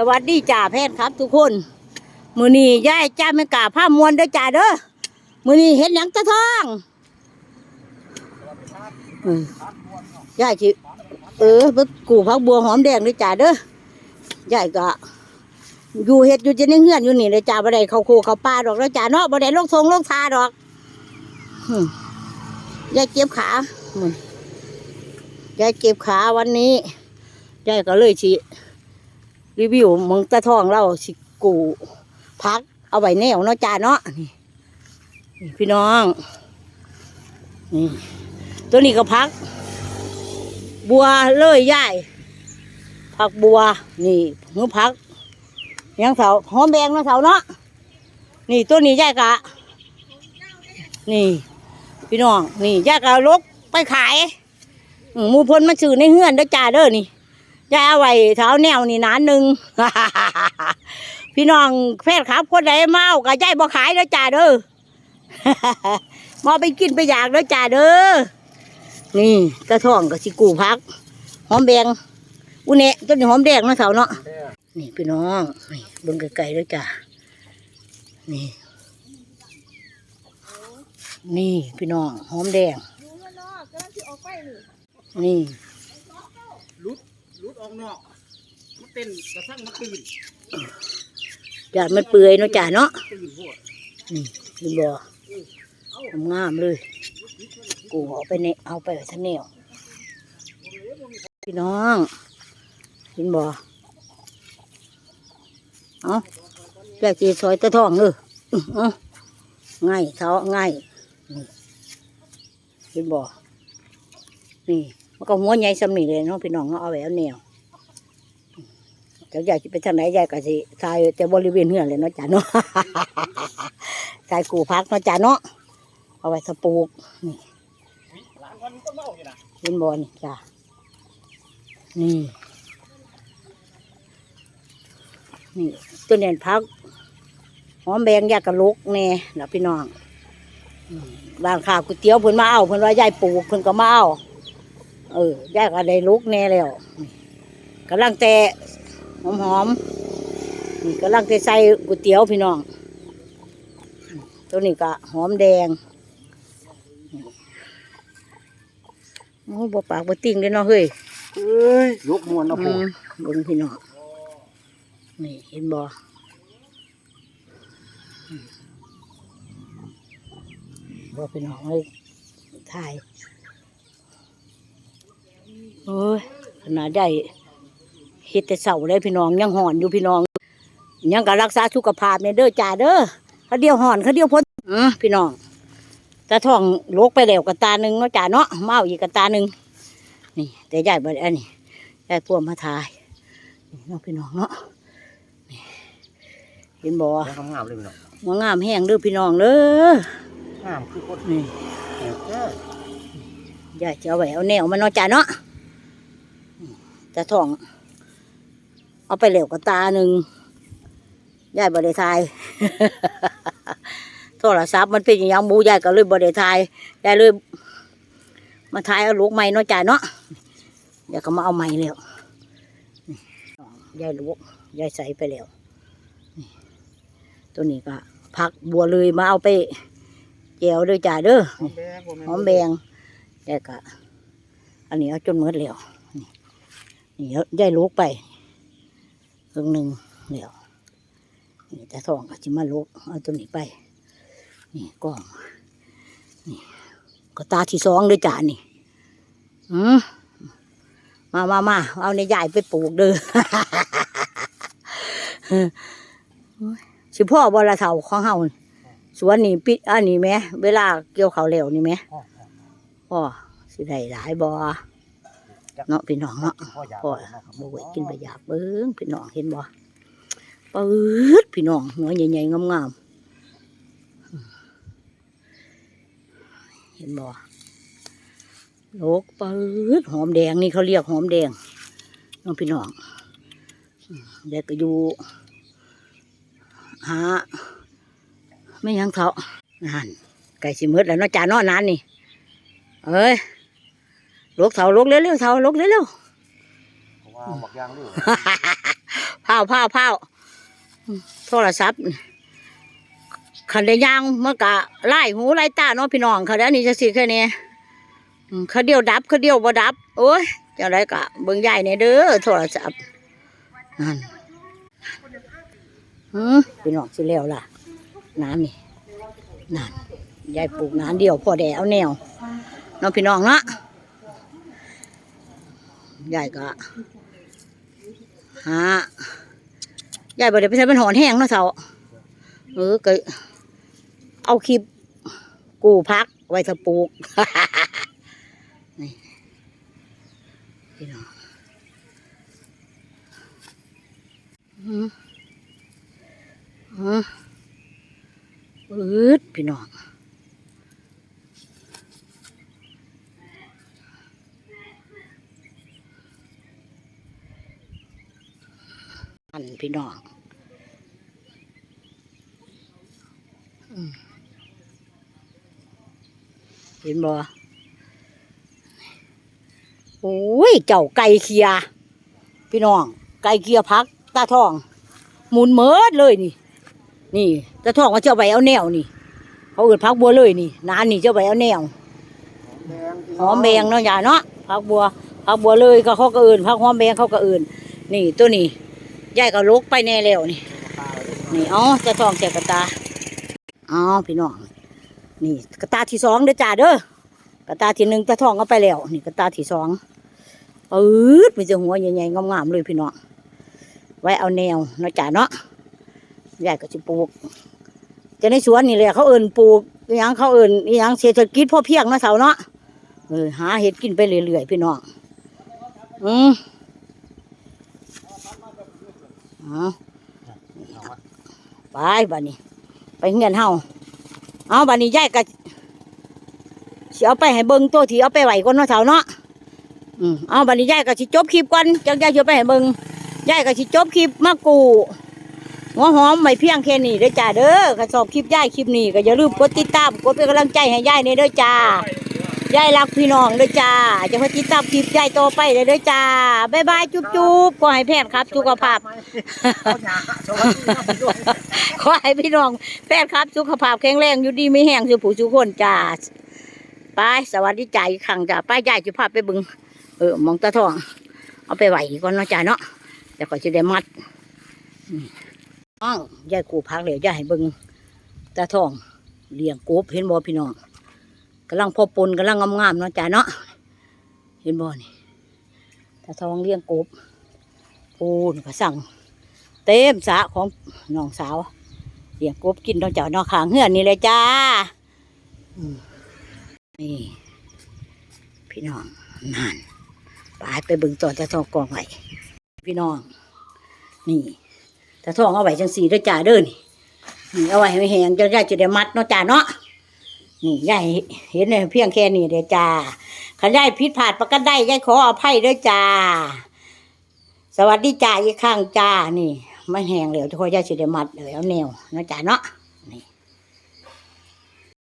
สวัสดีจ่าแพทย์ครับทุกคน มือนี้ยายจ้าไม่กล้าผ้ามวนเด้อจ่าเด้อมือนี้เห็นหยังตะท้องอืมยายจิเออไปกูพักบัวหอมแดงเด้อจ่าเด้อยายก็อยู่เฮ็ดอยู่จะในเฮือนอยู่นี่เลยจ่าบ่ได้เขาโคเขาป่าดอกแล้วจ่าเนาะบ่ได้ลงทงลงทาดอกอืมยายเจ็บขาอืมยายเจ็บขาวันนี้ยายก็เลยสิ รีวิวเมึงตะทองเราสิกูพัก เอาไว้แนวเนาะจ้าเนาะนี่พี่น้องนี่ตัวนี้ก็พัก บัวเลยย่ายผักบัว นี่หือพักยังเสาหอมแดงนาะเสาเนาะนี่ตัวนี้ย่ายกะ นี่ พี่น้อง นี่ย่ายกะลกไปขายมหมูเพนมาซื้อในเฮือนเด้อจ้าเด้อนี่ ยายเอาไว้เท้าแนวนี่นานหนึ่งพี่น้องแพทย์ครับคนใดเมาก็ยายบ่ขายแล้วจ้าเด้อมาไปกินไปอยากแล้วจ้าเด้อนี่ตะท่องกับสิกูพัก หอมแดงอุเนะต้นหอมแดงนะเสาเนาะนี่พี่น้องนี่เบิ่งไกลๆแล้วจ้านี่ นี่พี่น้องหอมแดงนี่ ลุดลุดออกนอกมันเต้นกระทั่งมันตื่นจานมันเปื่อยเนาะจ้าเนาะตื่นโพดนี่เห็นบ่งามๆเลย กูเอาไปในเอาไปทะแนวพี่น้องเห็นบ่เอาแยกจีซอยตะทองเอออื้อเอาง่ายเท้าง่ายนี่เห็นบ่นี่ มันก็หัวใหญ่สำนีเลยเนาะพี่น้องเนาะเอาไว้เอาแนวเจ้าใหญ่จะไปทางไหนใหญ่ก็สิทายแต่บริเวณเฮือนเลยเนาะจ้ะเนาะทายกูพักเนาะจ้ะเนาะเอาไว้สปลูกนี่หลานคนก็เมาอยู่นะเห็นบอนี่จ้ะนี่ นี่ตัวเนียนพักหอมแบงยากกะลุกแน่นะพี่น้องอืมร้านข้าวก๋วยเตี๋ยวเพิ่นมาเอาเพิ่นว่ายายปลูกเพิ่นก็มาเอา เออยายก็ได้ลุกแน่แล้วนี่กำลังแต่หอมหอมๆนี่กำลังแต่ใส่ก๋วยเตี๋ยวพี่น้องอืมตัวนี้ก็หอมแดงโอ้บ่ปากบ่ติ่งเลยเนาะเฮ้ยเอ้ยยกมวนนะอืพูมเบิ่งพี่น้องนี่เห็นบ่อืมบ่พี่น้องเอ้ยถ่าย โอ้ยขนาดใหญ่เฮ็ดแต่เสาเลยพี่น้องยังห่อนอยู่พี่น้อง ยังก็รักษาสุขภาพเนี่ยเด้อจ้าเด้อเขาเดียวห่อนเขาเดียวพ้นอือพี่น้องตาท้องโลกไปแล้วกระตาหนึ่งเนาะจ้าเนาะเมาอีกกระตาหนึ่งนี่แต่ใหญ่บ่ได้อันนี้ได้พวกมาทายนี่เน้องพี่น้องเนาะนี่เห็นบ่งามงามเลยพี่น้องว่างามแห้งเด้อพี่น้องเด้องามคือคนนี่แอบแค่ยายจะเอาไว้เอาแนวมันเนาะจ้าเนาะ นี่ตาท้อง เอาไปแล้วกระตาหนึ่งยายบ่ได้ทายโทรศัพท์มันเป็นอย่างบูยายก็เลยบ่ได้ทายยายเลยมาทายเอาลูกใหม่เนาะจ้าเนาะเดี๋ยวก็มาเอาใหม่แล้วนี่ยายลูกยายใส่ไปแล้วนี่ตัวนี้ก็ผักบัวเลยมาเอาไปแจวเด้อจ้าเด้อหอมแบงหอมแบงแต่ก็อันนี้เอาจนหมดแล้วนี่นี่ เอายายลูกไปครึ่งหนึ่งแล้วนี่แต่ทองก็จะมาลูกเอาตัวนี้ไป นี่กล้องนี่ก็ตาที่สองเลยจ้านี่อืมมามามาเอาในยายไปปลูกเด้อสิพ่อบอละเถาของเฮาสวนนี่ปิดอันนี้ไหมเวลาเกี่ยวเขาวแล้วนี่ไหมพ่อสิได้หลายบอ เนาะพี่น้องเนาะพ่ออยากพ่อบ่ไหวกินไปอยากเบิ้งพี่น้องเห็นบ่ปืดพี่น้องหัวใหญ่ๆงามๆเห็นบ่โลกปืดหอมแดงนี่เขาเรียกหอมแดงน้องพี่น้องอืมเด็กก็อยู่หาไม่ยังเถาะนั่นไก่สิมืดแล้วเนาะจ่าเนาะนานนี่เอ้ย ลูกเถาลูกเร็วๆเถาลูกเร็วๆเพราะว่าบอกยางลูกพพาวพาวพาวอืมโทรศัพท์ขันได้ยางมันกะไล่หูไล่ตาเนาะพี่น้องค่ะแล้วนี่จะสิแค่นี้อืมเขาเดียวดับเขาเดียวบ่ดับ โอ้ยจังไรกะเบิ่งใหญ่ในเด้อโทรศัพท์นั่นหืมพี่น้องสิแล้วล่ะ น้ำนี่นั่นยายปลูกน้ำเดียวพอแดเอาแนวเน้องพี่น้องเนาะ ยายก็หายายบ่ได้ไปใช้เป็นหอนแห้งเนาะเสาเออก็เอาคลิปกูพักไว้ถ้าปลูกนี่พี่น้องอืมอือืดพี่น้อง อันพี่น้องอืมเห็นบ่โอ้ย เจ้าไก่เคีย พี่น้อง ไก่เคียพัก ตาทอง หมุนเมิดเลยนี่ นี่ ตาทองก็เจ้าไปเอาแนวนี่ เขาเอิดพักบัวเลยนี่นานนี่เจ้าไปเอาแนวหอมแบงเนาะยายเนาะพักบัวพักบัวเลยก็เขาก็เอินพักหอมแบงเขาก็เอินนี่ตัวนี้ ยายก็ลุกไปแน่แล้วนี่ นี่อ๋อจะทองแจกกระตาอ๋อพี่น้อง นี่กระตาที่สองเด้อจ้าเด้อกระตาที่หนึ่งตาทองเอาไปแล้ว นี่กระตาที่สองปื๊ดมีแต่หัวใหญ่ๆงามๆเลยพี่น้อง ไว้เอาแนวเนาะจ้าเนาะยายก็จะปลูก จะในสวนนี่แหละเขาเอินปลูกยังเขาเอินยังเศรษฐกิจพ่อเพียงเนาะเสาเนาะเออหาเห็ดกินไปเรื่อยๆพี่น้อง อืม เอาไปบ้านี้ ไปเงียนเฮาเอาบ้านี้ยายก็สิเอาไปให้เบิ่งตัวที่เอาไปไหวก่อนเนาะเถาเนาะอืมเอาบ้านี้ยายก็สิจบคลิปก่อนจังยายสิเอาไปให้เบิ่งยายก็สิจบคลิปมากูหัวหอมไม่เพียงแค่นี้เด้อจ้าเด้อก็ชอบคลิปยายคลิปนี้ก็อย่าลืมกดติดตามกดเป็นกำลังใจให้ยายในเด้อจ้า ยายรักพี่น้องด้วยจ้า จะพาติดตามคลิปยายต่อไปเลยด้วยจ้าบ๊ายบายจุ๊บจุ๊บขอให้แพทย์ครับสุขภาพขอให้พี่น้องแพทย์ครับสุขภาพแข็งแรงอยู่ดีไม่แห้งสุผู้สุคนจ้าไปสวัสดีจ้าอีกครั้งจ้าป้ายายจะพาไปเบึง เออหมองตาทอง เอาไปไหวก่อนเนาะจ้าเนาะเดี๋ยวก็จะได้มัดอืมน้องยายกูพักเลยยายให้เบึงตาทองเลี้ยงกบเห็นบ่พี่น้อง กำลังพอปนกำลังงามๆเนาะจ้าเนาะเห็นบ่นี่ถ้าทองเลี้ยงกบปูนก็สั่ง เต็มสะของน้องสาวเลี้ยงกบกินเนาะจ้าเนาะขางเฮือนนี่เลยจ้านี่พี่น้องนั่นไปไปบึงต่อตาทองกองไว้พี่น้อง นี่ตาทองเอาไว้จังสีเด้อจ้าเด้อนี่นี่เอาไว้ให้แหงจะได้จะได้มัดเนาะจ้าเนาะ นี่ยายเห็นเลยเพียงแค่นี้เด้อจ้าขันยายผิดพลาดประกันได้ยายขออภัยเด้อจ้า สวัสดีจ้าอีกครั้งจ้านี่ มันแห้งแล้วจะคอยยายสิเดมัดเหลวเอาแนวนาะจ้าเนาะ